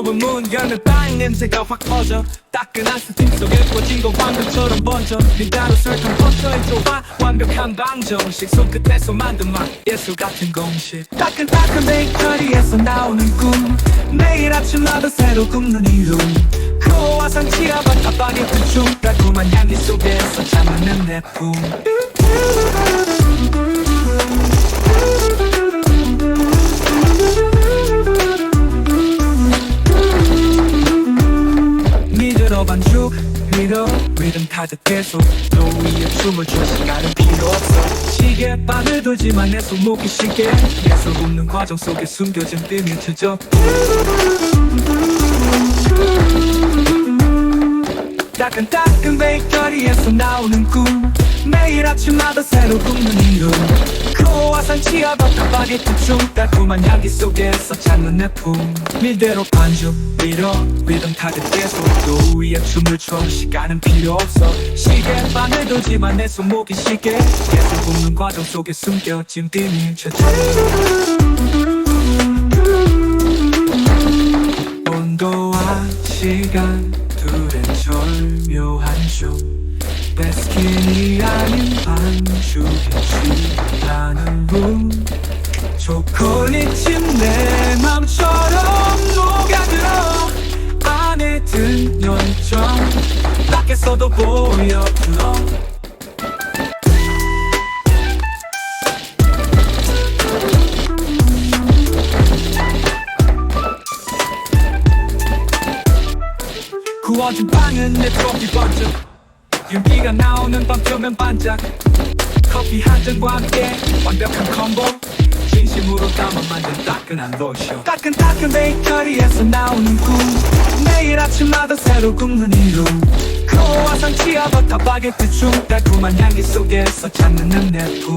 좁은 문 열면 빵 냄새가 확 퍼져. 따끈한 스팀 속에 꽂힌 거 황금처럼 번져. 밀가루 설탕 버터에 좁아 완벽한 방정식. 손끝에서 만든 맛 예술 같은 공식. 따끈따끈 베이커리에서 나오는 꿈. 매일 아침마다 새로 굽는 이룸 크로와상 치아바 타바게트 중 달콤한 향기 속에서 잠드는 내품 믿으러 반죽 믿어 리듬 타듯 계속 너 위에 춤을 출 시간은 필요 없어. 시계 바늘 돌지만 내 손목이 쉽게 계속 굽는 과정 속에 숨겨진 비밀 추적 따끈따끈 베이커리에서 나오는 꿈. 매일 아침마다 새로 굽는 이름 치아바타 바게트 중 달콤한 향기 속에서 찾는 내품 밀대로 반죽 밀어 리듬 타듯 계속 또 위에 춤을 춰 시간은 필요 없어. 시계 바늘 돌지만 내 손목이 쉽게 계속 굽는 과정 속에 숨겨진 비밀 추적 온도와 시간 둘의 절묘한 춤 베스킨이 아닌 반죽에 취하는 분. 초콜릿집 내 맘처럼 녹아들어. 안에 든 열정 밖에서도 보여 너 구워진 빵은 내 트로피 번쩍 윤기가 나오는 밤 조명 반짝. 커피 한 잔과 함께 완벽한 콤보. 진심으로 담아 만든 따끈한 로션. 따끈따끈 베이커리에서 나오는 꿈 매일 아침마다 새로 굽는 이룸 크로와상 치아바타 바게트 중 달콤한 향기 속에서 찾는 내 품